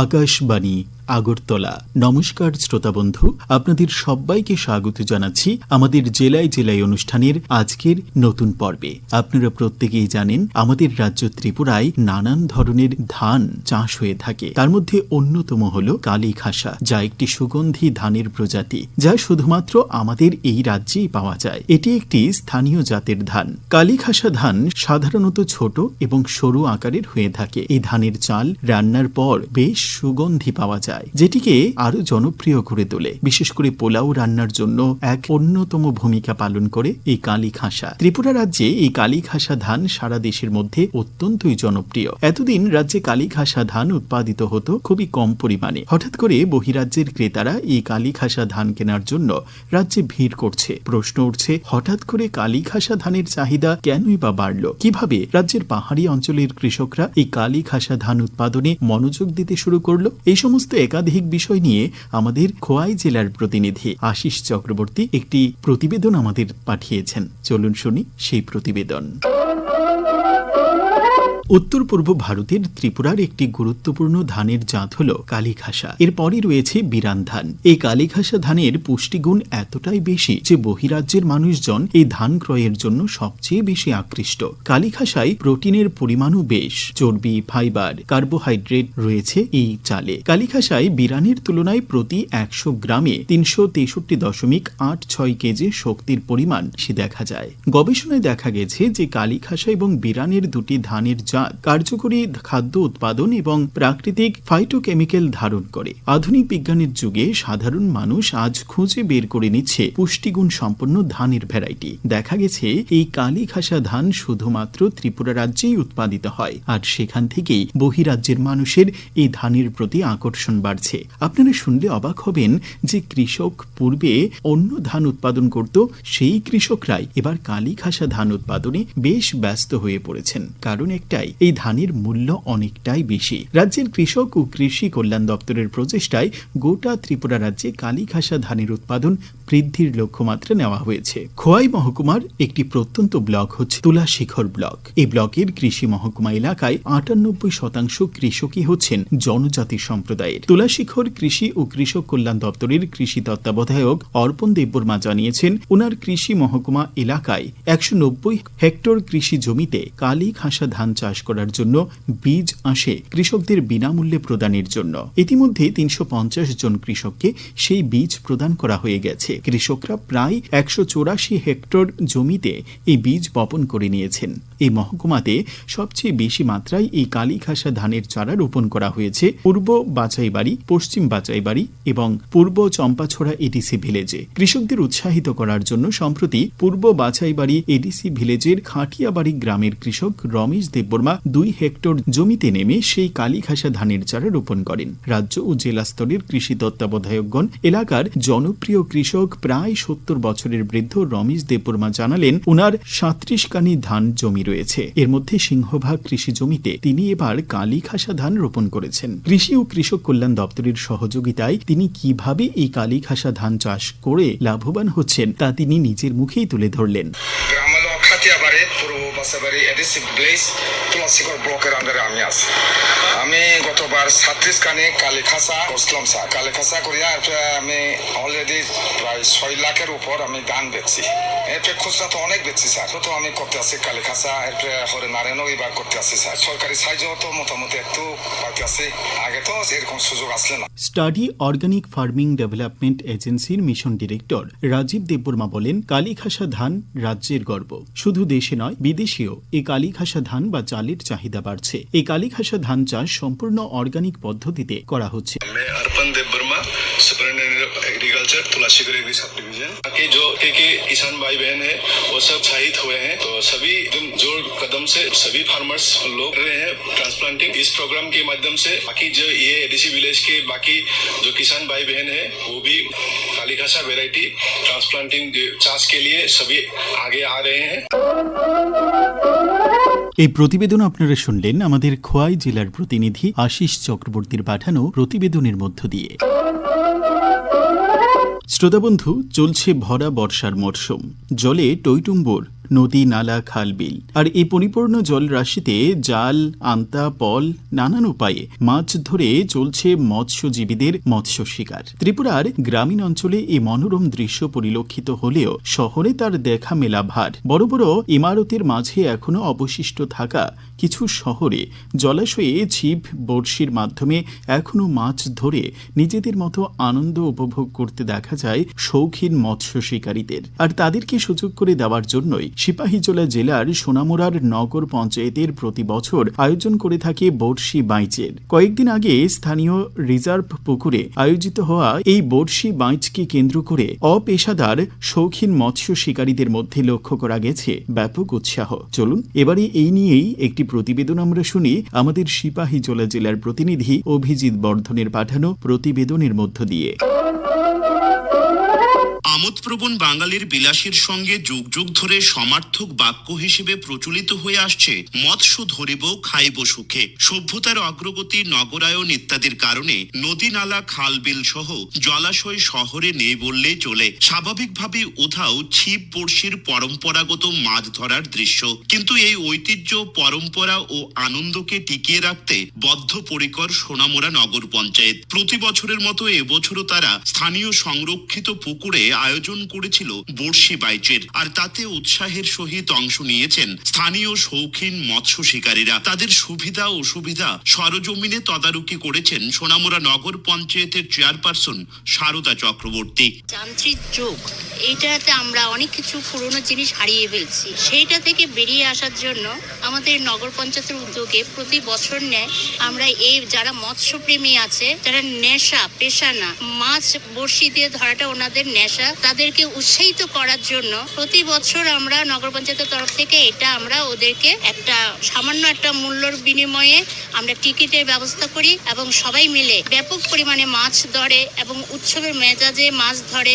আকাশবাণী আগরতলা। নমস্কার শ্রোতা বন্ধু, আপনাদের সবাইকে স্বাগত জানাচ্ছি আমাদের জেলায় জেলায় অনুষ্ঠানের আজকের নতুন পর্বে। আপনারা প্রত্যেকেই জানেন, আমাদের রাজ্য ত্রিপুরায় নানান ধরনের ধান চাষ হয়ে থাকে। তার মধ্যে অন্যতম হল কালী খাসা, যা একটি সুগন্ধি ধানের প্রজাতি, যা শুধুমাত্র আমাদের এই রাজ্যেই পাওয়া যায়। এটি একটি স্থানীয় জাতের ধান। কালী খাসা ধান সাধারণত ছোট এবং সরু আকারের হয়ে থাকে। এই ধানের চাল রান্নার পর বেশ সুগন্ধি পাওয়া যায়। যেটিকে আরও জনপ্রিয় করে তোলে। বিশেষ করে পোলাও রান্নার জন্য এক অন্যতম ভূমিকা পালন করে এই কালী খাসা ত্রিপুরা রাজ্যে এই কালী খাসা ধান সারা দেশের মধ্যে অত্যন্তই জনপ্রিয়। এতদিন রাজ্যে কালী খাসা ধান উৎপাদিত হতো খুবই কম পরিমাণে। হঠাৎ করে বহিরাজ্যের ক্রেতারা এই কালী খাসা ধান কেনার জন্য রাজ্যে ভিড় করছে। প্রশ্ন উঠছে, হঠাৎ করে কালী খাসা ধানের চাহিদা কেনই বা বাড়ল? কীভাবে রাজ্যের পাহাড়ি অঞ্চলের কৃষকরা এই কালী খাসা ধান উৎপাদনে মনোযোগ দিতে শুরু করল? এই সমস্ত একাধিক বিষয় নিয়ে আমাদের খোয়াই জেলার প্রতিনিধি আশিস চক্রবর্তী একটি প্রতিবেদন আমাদের পাঠিয়েছেন। চলুন শুনি সেই প্রতিবেদন। উত্তর পূর্ব ভারতের ত্রিপুরার একটি গুরুত্বপূর্ণ ধানের জাত হল কালীঘাসা। এরপরই রয়েছে বিরান ধান। এই কালীঘাসা ধানের পুষ্টিগুণ এতটাই বেশি যে বহিরাজ্যের মানুষজন এই ধান ক্রয়ের জন্য সবচেয়ে বেশি আকৃষ্ট। কালীঘাসায় প্রোটিনের পরিমাণও বেশ। চর্বি, ফাইবার, কার্বোহাইড্রেট রয়েছে এই চালে। কালীঘাসায় বিরানের তুলনায় প্রতি একশো গ্রামে তিনশো তেষট্টি দশমিক আট ছয় কেজি শক্তির পরিমাণ সে দেখা যায়। গবেষণায় দেখা গেছে যে কালীখাসা এবং বিরানের দুটি ধানের জাত কার্যকরী খাদ্য উৎপাদন এবং প্রাকৃতিক ফাইটোকেমিক্যাল ধারণ করে। আধুনিক বিজ্ঞানের যুগে সাধারণ মানুষ আজ খুঁজে বের করে নিচ্ছে পুষ্টিগুণ সম্পন্ন ধানের ভ্যারাইটি। দেখা গেছে, এই কালী খাসা ধান শুধুমাত্র ত্রিপুরা রাজ্যেই উৎপাদিত হয়, আর সেখান থেকেই বহিরাজ্যের মানুষের এই ধানের প্রতি আকর্ষণ বাড়ছে। আপনারা শুনলে অবাক হবেন যে কৃষক পূর্বে অন্য ধান উৎপাদন করত, সেই কৃষকরাই এবার কালী খাসা ধান উৎপাদনে বেশ ব্যস্ত হয়ে পড়েছেন। কারণ একটাই এই ধানের মূল্য অনেকটাই বেশি। রাজ্যের কৃষক ও কৃষি কল্যাণ দপ্তরের প্রচেষ্টায় গোটা ত্রিপুরা রাজ্যে কালী খাসা ধানের উৎপাদন বৃদ্ধির লক্ষ্যমাত্রা নেওয়া হয়েছে। খোয়াই মহকুমার একটি প্রত্যন্ত ব্লক হচ্ছে তুলাশিখর ব্লক। এই ব্লকের কৃষি মহকুমা এলাকায় আটানব্বই শতাংশ কৃষকই হচ্ছেন জনজাতি সম্প্রদায়ের। তুলাশিখর কৃষি ও কৃষক কল্যাণ দপ্তরের কৃষি তত্ত্বাবধায়ক অর্পণ দেববর্মা জানিয়েছেন ওনার কৃষি মহকুমা এলাকায় একশো নব্বই হেক্টর কৃষি জমিতে কালি খাসা ধান চাষ করার জন্য বীজ আসে কৃষকদের বিনামূল্যে প্রদানের জন্য। ইতিমধ্যে তিনশো পঞ্চাশ জন কৃষককে সেই বীজ প্রদান করা হয়ে গেছে। কৃষকরা প্রায় একশো হেক্টর জমিতে এই বীজ বপন করে নিয়েছেন। এই মহকুমাতে সবচেয়ে বেশি মাত্রায় এই কালী খাসা ধানের চারা রোপণ করা হয়েছে। পূর্ব বাছাইবাড়ি, পশ্চিম বাছাইবাড়ি এবং পূর্ব চম্পাছড়া এডিসি ভিলেজে। কৃষকদের উৎসাহিত করার জন্য সম্প্রতি পূর্ব বাছাইবাড়ি এডিসি ভিলেজের খাটিয়াবাড়ি গ্রামের কৃষক রমেশ দেববর্মা দুই হেক্টর জমিতে নেমে সেই কালীঘাসা ধানের চারা রোপণ করেন। রাজ্য ও জেলা স্তরের কৃষি তত্ত্বাবধায়কগণ, এলাকার জনপ্রিয় কৃষক প্রায় সত্তর বছরের বৃদ্ধ রমেশ দেববর্মা জানালেন ওনার সাঁত্রিশ কানি ধান জমি রয়েছে। এর মধ্যে সিংহভাগ কৃষি জমিতে তিনি এবার কালীঘাসা ধান রোপণ করেছেন। কৃষি ও কৃষক কল্যাণ দপ্তরের সহযোগিতায় তিনি কীভাবে এই কালীঘাসা ধান চাষ করে লাভবান হচ্ছেন, তা তিনি নিজের মুখেই তুলে ধরলেন। আমি গতবার সাত্রিশ কানে কালী খাসা করছিলাম স্যার। কালী খাসা করিয়া আমি অলরেডি প্রায় ছয় লাখের উপর আমি ধান বেচছি। এরপরে খুচরা তো অনেক বেচছি স্যার। তো আমি করতে আছি কালী খাসা এরপরে হরে নারায়ণও এবার করতে আছি স্যার। সরকারি সাহায্য তো মোটামুটি একটু পাইতে আছি। আগে তো এরকম সুযোগ আসলে না। স্টাডি অর্গানিক ফার্মিং ডেভেলপমেন্ট এজেন্সির মিশন ডিরেক্টর রাজীব দেববর্মা বলেন কালীখাসা ধান রাজ্যের গর্ব। শুধু দেশে নয় বিদেশেও এই কালীখাসা ধান বা চালের চাহিদা বাড়ছে। এই কালীখাসা ধান চাষ সম্পূর্ণ অর্গানিক পদ্ধতিতে করা হচ্ছে। एग्रीकल्चर तुलासीगर एग्री सब डिवीजन के जो के, के किसान भाई बहन है वो सब शहीद हुए हैं तो सभी एकदम जोर कदम से सभी फार्मर्स लोग कर रहे हैं ट्रांसप्लांटिंग इस प्रोग्राम के माध्यम से बाकी जो ये एडीसी विलेज के बाकी जो किसान भाई बहन है वो भी काली खासा वेराइटी ट्रांसप्लांटिंग चाष के लिए सभी आगे आ रहे हैं এই প্রতিবেদন আপনারা শুনলেন আমাদের খোয়াই জেলার প্রতিনিধি আশিস চক্রবর্তীর পাঠানো প্রতিবেদনের মধ্য দিয়ে শ্রোতাবন্ধু চলছে ভরা বর্ষার মরশুম। জলে টইটুম্বর নদী, নালা খাল বিল আর এই পরিপূর্ণ জলরাশিতে জাল, আন্তা, পল নানান উপায়ে মাছ ধরে চলছে মৎস্যজীবীদের মৎস্য শিকার। ত্রিপুরার গ্রামীণ অঞ্চলে এই মনোরম দৃশ্য পরিলক্ষিত হলেও শহরে তার দেখা মেলা ভার। বড় বড় ইমারতের মাঝে এখনও অবশিষ্ট থাকা কিছু শহরে জলাশয়ে ছিপ, বড়শির মাধ্যমে এখনও মাছ ধরে নিজেদের মতো আনন্দ উপভোগ করতে দেখা যায় শৌখিন মৎস্য শিকারীদের। আর তাদেরকে সুযোগ করে দেওয়ার জন্যই সিপাহীজলা জেলার সোনামুড়ার নগর পঞ্চায়েতের প্রতি বছর আয়োজন করে থাকে বড়শি বাইচের। কয়েকদিন আগে স্থানীয় রিজার্ভ পুকুরে আয়োজিত হওয়া এই বড়শি বাইচকে কেন্দ্র করে অপেশাদার শৌখিন মৎস্য শিকারীদের মধ্যে লক্ষ্য করা গেছে ব্যাপক উৎসাহ। চলুন, এবারে এই নিয়েই একটি প্রতিবেদন আমরা শুনি আমাদের সিপাহীজলা জেলার প্রতিনিধি অভিজিৎ বর্ধনের পাঠানো প্রতিবেদনের মধ্য দিয়ে। আমোদপ্রবণ বাঙালির বিলাসের সঙ্গে যুগ যুগ ধরে সমার্থক বাক্য হিসেবে প্রচলিত হয়ে আসছে মৎস্য ধরিব, খাইব সুখে। সভ্যতার অগ্রগতি নগরায়ন ইত্যাদির কারণে নদী নালা, খাল বিল সহ জলাশয় শহরে নেই বললেই চলে। স্বাভাবিকভাবে উধাও ছিপ বড়শির পরম্পরাগত মাছ ধরার দৃশ্য। কিন্তু এই ঐতিহ্য, পরম্পরা ও আনন্দকে টিকিয়ে রাখতে বদ্ধপরিকর সোনামুড়া নগর পঞ্চায়েত। প্রতি বছরের মতো এবছরও তারা স্থানীয় সংরক্ষিত পুকুরে আয়োজন করেছিল বর্ষি বাইচের, আর তাতে উৎসাহের সহিত অংশ নিয়েছেন স্থানীয় শৌখিন মৎস্য শিকারীরা। তাদের সুবিধা অসুবিধা সরজমিনে তদারকি করেছেন সোনামুড়া নগর পঞ্চায়েতের চেয়ারপারসন সারদা চক্রবর্তী। যান্ত্রিক যুগ, এইটাতে আমরা অনেক কিছু পুরনো জিনিস হারিয়ে ফেলছি। সেইটা থেকে বেরিয়ে আসার জন্য আমাদের নগর পঞ্চায়েতের উদ্যোগে প্রতি বছর নেয় আমরা এই যারা মৎস্যপ্রেমী আছে, যারা নেশা পেশা না মাছ, বড়শি দিয়ে ধরাটা ওনাদের নেশা তাদেরকে উৎসাহিত করার জন্য প্রতি বছর আমরা নগর পঞ্চায়েতের তরফ থেকে এটা আমরা ওদেরকে একটা সামান্য একটা মূল্যর বিনিময়ে আমরা টিকিটের ব্যবস্থা করি এবং সবাই মিলে ব্যাপক পরিমাণে মাছ ধরে এবং উৎসবের মেজাজে মাছ ধরে,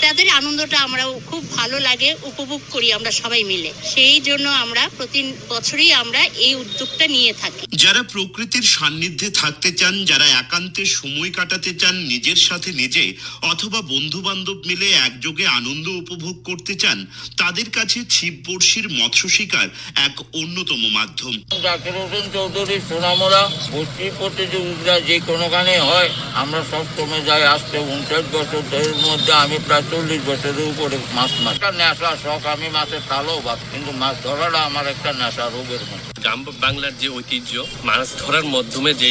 তাদের আনন্দটা আমরা খুব ভালো লাগে, উপভোগ করি আমরা সবাই মিলে। সেই জন্য আমরা প্রতি বছরই আমরা এই উদ্যোগটা নিয়ে থাকি। যারা প্রকৃতির সান্নিধ্যে থাকতে চান, যারা একান্তে সময় কাটাতে চান, নিজের সাথে নিজে অথবা বন্ধু বান্ধব মিলে একযোগে আনন্দ উপভোগ করতে চান তাদের কাছে ছিপ বড়শির মৎস্য শিকার এক অন্যতম মাধ্যম। জাকির হোসেন চৌধুরী সোনামোড়া বস্তি প্রতিযোগিতা যে কোনোখানে হয় আমরা সপ্তমে যাই আসতে উনষাট বছরের মধ্যে আমি প্রায় চল্লিশ বছরের উপরে মাছ মাছ একটা নেশা শখ আমি মাছের তালও ভাব কিন্তু মাছ ধরাটা আমার একটা নেশা রোগের মতো। গ্রাম বাংলার যে ঐতিহ্য মাছ ধরার মাধ্যমে যে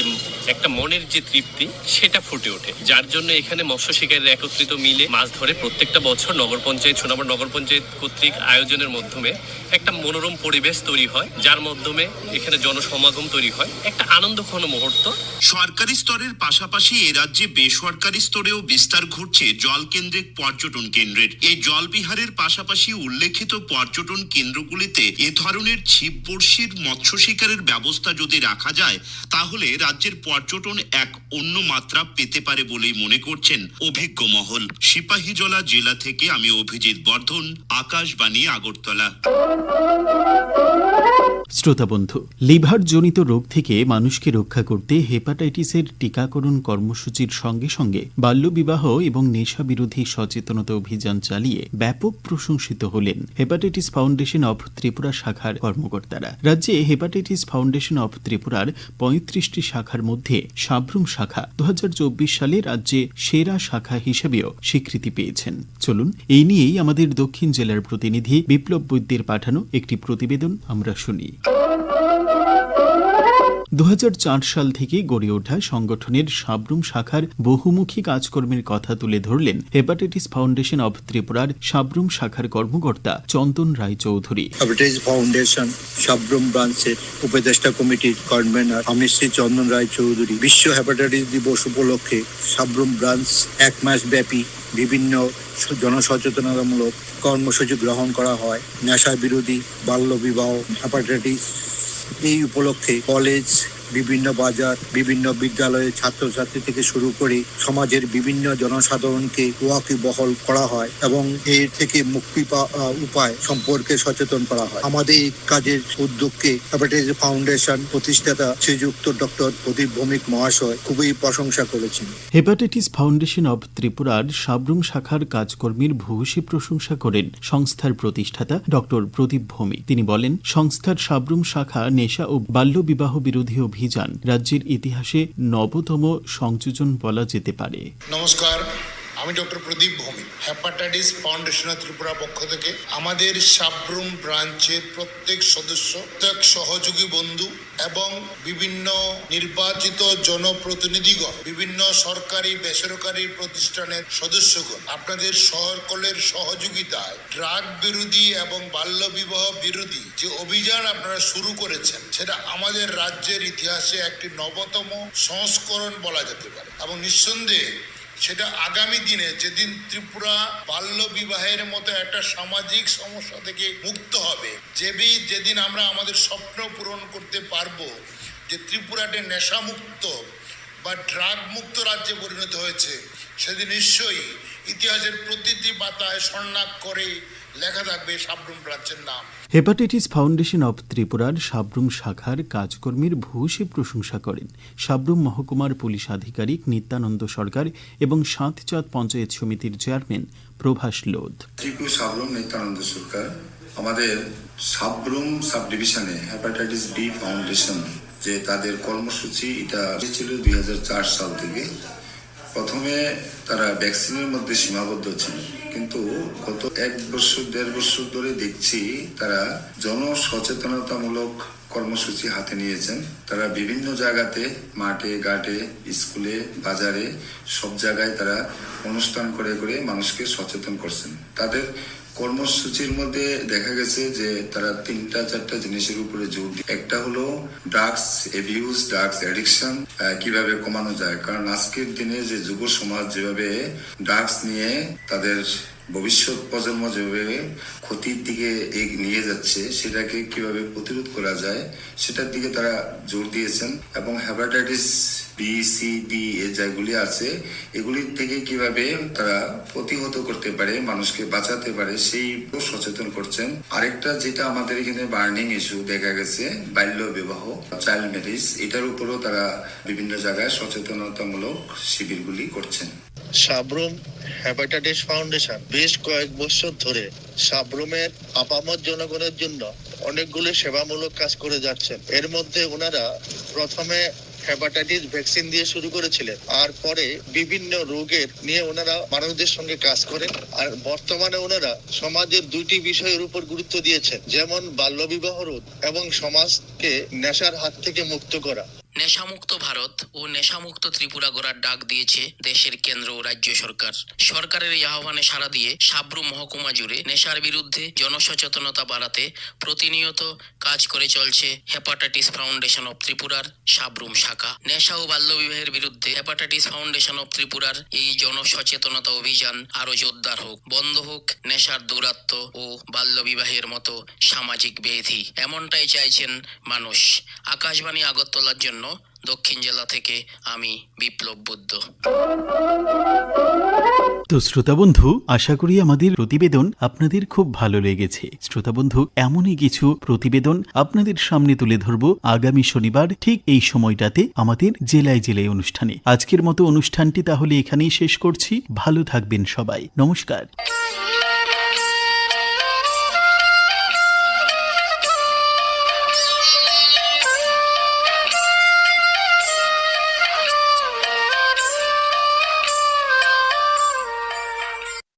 একটা মনের যে তৃপ্তি, সেটা ফুটে ওঠে। যার জন্য এখানে মৎস্য শিকারীরা একত্রিত মিলে মাছ ধরে প্রত্যেকটা বছর নগর পঞ্চায়েত সোনাবার নগর পঞ্চায়েত কর্তৃক আয়োজনের মাধ্যমে একটা মনোরম পরিবেশ তৈরি হয়, যার মাধ্যমে এখানে জনসমাগম তৈরি হয়, একটা আনন্দঘন মুহূর্ত। সরকারি স্তরের পাশাপাশি এ রাজ্যে বেসরকারি স্তরেও বিস্তার ঘটছে জলকেন্দ্রিক পর্যটন কেন্দ্রের। এই জলবিহারের পাশাপাশি উল্লেখিত পর্যটন কেন্দ্রগুলিতে এ ধরনের ছিপ বড়শির মৎস্য শিকারের ব্যবস্থা যদি রাখা যায়, তাহলে রাজ্যের পর্যটন এক অন্য মাত্রা পেতে পারে বলেই মনে করছেন অভিজ্ঞ মহল। সিপাহীজলা জেলা থেকে আমি অভিজিৎ বর্ধন, আকাশবাণী, আগরতলা। শ্রোতা বন্ধু লিভার জনিত রোগ থেকে মানুষকে রক্ষা করতে হেপাটাইটিসের টিকাকরণ কর্মসূচির সঙ্গে সঙ্গে বাল্যবিবাহ এবং নেশা বিরোধী সচেতনতা অভিযান চালিয়ে ব্যাপক প্রশংসিত হলেন হেপাটাইটিস ফাউন্ডেশন অব ত্রিপুরা শাখার কর্মকর্তারা। রাজ্যে হেপাটাইটিস ফাউন্ডেশন অব ত্রিপুরার পঁয়ত্রিশটি শাখার মধ্যে সাব্রুম শাখা দু হাজার চব্বিশ সালে রাজ্যে সেরা শাখা হিসেবেও স্বীকৃতি পেয়েছেন। চলুন, এই নিয়েই আমাদের দক্ষিণ জেলার প্রতিনিধি বিপ্লব বৈদ্যের পাঠানো একটি প্রতিবেদন আমরা শুনি। দু হাজার চার সাল থেকে গড়ে ওঠা সংগঠনের সাবরুম শাখার বহুমুখী কাজকর্মের কথা তুলে ধরলেন হেপাটাইটিস ফাউন্ডেশন অব ত্রিপুরার সাবরুম শাখার কর্মকর্তা চন্দন রায় চৌধুরী হ্যাবিটেজ ফাউন্ডেশন সাবরুম ব্রাঞ্চের উপদেষ্টা কমিটির কনভেনার আমি শ্রী চন্দন রায় চৌধুরী বিশ্ব হ্যাপাটাইটিস দিবস উপলক্ষে সাবরুম ব্রাঞ্চ এক মাস ব্যাপী বিভিন্ন জনসচেতনতামূলক কর্মসূচি গ্রহণ করা হয়। নেশা বিরোধী বাল্যবিবাহ হ্যাপাটাইটিস এই উপলক্ষে কলেজ বিভিন্ন বাজার, বিভিন্ন বিদ্যালয়ের ছাত্রছাত্রী থেকে শুরু করে সমাজের বিভিন্ন জনসাধারণকে ওয়াকি বহল করা হয় এবং এর থেকে মুক্তি উপায় সম্পর্কে সচেতন করা হয়। আমাদের এই কাজের উদ্যোগকে ফাউন্ডেশন প্রতিষ্ঠাতা শ্রীযুক্ত ডক্টর প্রদীপ ভৌমিক মহাশয় খুবই প্রশংসা করেছেন। হেপাটাইটিস ফাউন্ডেশন অব ত্রিপুরার সাবরুম শাখার কাজকর্মীর ভূয়সী প্রশংসা করেন সংস্থার প্রতিষ্ঠাতা ডক্টর প্রদীপ ভৌমিক তিনি বলেন, সংস্থার সাবরুম শাখা নেশা ও বাল্যবিবাহ বিরোধী অভিযান রাজ্যের ইতিহাসে নবতম সংযোজন বলা যেতে পারে। নমস্কার আমি doctor Pradip Bhowmik hepatitis foundation of Tripura পক্ষ থেকে আমাদের সাবরুম ব্রাঞ্চের প্রত্যেক সদস্য, প্রত্যেক সহযোগী বন্ধু এবং বিভিন্ন নির্বাচিত জনপ্রতিনিধিগণ, বিভিন্ন সরকারি বেসরকারি প্রতিষ্ঠানের সদস্যগণ, আপনাদের সকলের সহযোগিতায় ড্রাগ বিরোধী এবং বাল্যবিবাহ বিরোধী যে অভিযান আপনারা শুরু করেছেন, সেটা আমাদের রাজ্যের ইতিহাসে একটি নবতম সংস্করণ বলা যেতে পারে। এবং নিঃসন্দেহে সেটা আগামী দিনে যেদিন ত্রিপুরা বাল্য বিবাহের মতো একটা সামাজিক সমস্যা থেকে মুক্ত হবে যেবি যেদিন আমরা আমাদের স্বপ্ন পূরণ করতে পারব, যে ত্রিপুরাটে নেশামুক্ত বা ড্রাগ মুক্ত রাজ্যে পরিণত হয়েছে, সেদিন নিশ্চয়ই ইতিহাসের প্রতিটি পাতায় স্বর্ণাক্ষরে লেখা থাকবে সাবরুম রাজ্যের নাম। হেপাটাইটিস ফাউন্ডেশন অব ত্রিপুরার সাবরুম শাখার কাজকর্মীর ভূয়সী প্রশংসা করেন। সাবরুম মহকুমার পুলিশ আধিকারিক নিত্যানন্দ সরকার এবং সাতচাঁদ পঞ্চায়েত সমিতির চেয়ারম্যান প্রভাস লোধ। সাবরুম নিত্যানন্দ সরকার, আমাদের সাবরুম সাব ডিভিশনে হেপাটাইটিস বি ফাউন্ডেশন যে তাদের কর্মসূচি, এটা ছিল দুই সাল থেকে। প্রথমে তারা ভ্যাকসিনের মধ্যে সীমাবদ্ধ ছিল। কিন্তু গত এক বছর, দেড় বছর ধরে দেখছি তারা জনসচেতনতামূলক কর্মসূচি হাতে নিয়েছেন। তারা বিভিন্ন জায়গাতে, মাঠে, ঘাটে, স্কুলে, বাজারে সব জায়গায় তারা অনুষ্ঠান করে করে মানুষকে সচেতন করছেন। তাদের কর্মসূচির মধ্যে দেখা গেছে যে তারা তিনটা, চারটা জিনিসের উপরে জোর দিয়ে একটা হলো ড্রাগস এবিউজ ড্রাগস অ্যাডিকশন কীভাবে কমানো যায়। কারণ আজকের দিনে যে যুব সমাজ যেভাবে ড্রাগস নিয়ে তাদের ভবিষ্যৎ প্রজন্ম যেভাবে ক্ষতির দিকে নিয়ে যাচ্ছে, সেটাকে কীভাবে প্রতিরোধ করা যায়, সেটার দিকে তারা জোর দিয়েছেন। এবং hepatitis B C D A যেগুলি আছে, এগুলির থেকে কীভাবে তারা প্রতিহত করতে পারে, মানুষকে বাঁচাতে পারে, সেই সচেতন করছেন। আরেকটা যেটা আমাদের এখানে বার্নিং ইস্যু দেখা গেছে, বাল্য বিবাহ, চাইল্ড ম্যারেজ, এটার উপরও তারা বিভিন্ন জায়গায় সচেতনতামূলক শিবিরগুলি করছেন। সাবরুম হ্যাপাটাইটিস ফাউন্ডেশন বেশ কয়েক বছর ধরে সাবরুমের আপামত জনগণের জন্য অনেকগুলো সেবামূলক কাজ করে যাচ্ছেন। এর মধ্যে ওনারা প্রথমে হ্যাপাটাইটিস ভ্যাকসিন দিয়ে শুরু করেছিলেন। আর পরে বিভিন্ন রোগের নিয়ে ওনারা মানুষদের সঙ্গে কাজ করেন। আর বর্তমানে ওনারা সমাজের দুইটি বিষয়ের উপর গুরুত্ব দিয়েছেন, যেমন বাল্যবিবাহ রোধ এবং সমাজকে নেশার হাত থেকে মুক্ত করা। নেশামুক্ত ভারত ও নেশামুক্ত ত্রিপুরা গড়ার ডাক দিয়েছে দেশের কেন্দ্র ও রাজ্য সরকার। সরকারের এই আহ্বানে সাড়া দিয়ে সাবরু মহকুমা জুড়ে নেশার বিরুদ্ধে জনসচেতনতা বাড়াতে প্রতিনিয়ত কাজ করে চলছে হেপাটাইটিস ফাউন্ডেশন অব ত্রিপুরার সাবরুম শাখা। নেশা ও বাল্যবিবাহের বিরুদ্ধে হেপাটাইটিস ফাউন্ডেশন অব ত্রিপুরার এই জনসচেতনতা অভিযান আরও জোরদার হোক। বন্ধ হোক নেশার দৌরাত্ম ও বাল্যবিবাহের মতো সামাজিক ব্যাধি এমনটাই চাইছেন মানুষ। আকাশবাণী আগরতলার জন্য দক্ষিণ জেলা থেকে আমি বিপ্লব বুদ্ধ। তো শ্রোতা বন্ধু, আশা করি আমাদের প্রতিবেদন আপনাদের খুব ভালো লেগেছে। শ্রোতা বন্ধু, এমনই কিছু প্রতিবেদন আপনাদের সামনে তুলে ধরব আগামী শনিবার ঠিক এই সময়টাতে আমাদের জেলায় জেলায় অনুষ্ঠানে। আজকের মতো অনুষ্ঠানটি তাহলে এখানেই শেষ করছি। ভালো থাকবেন সবাই। নমস্কার।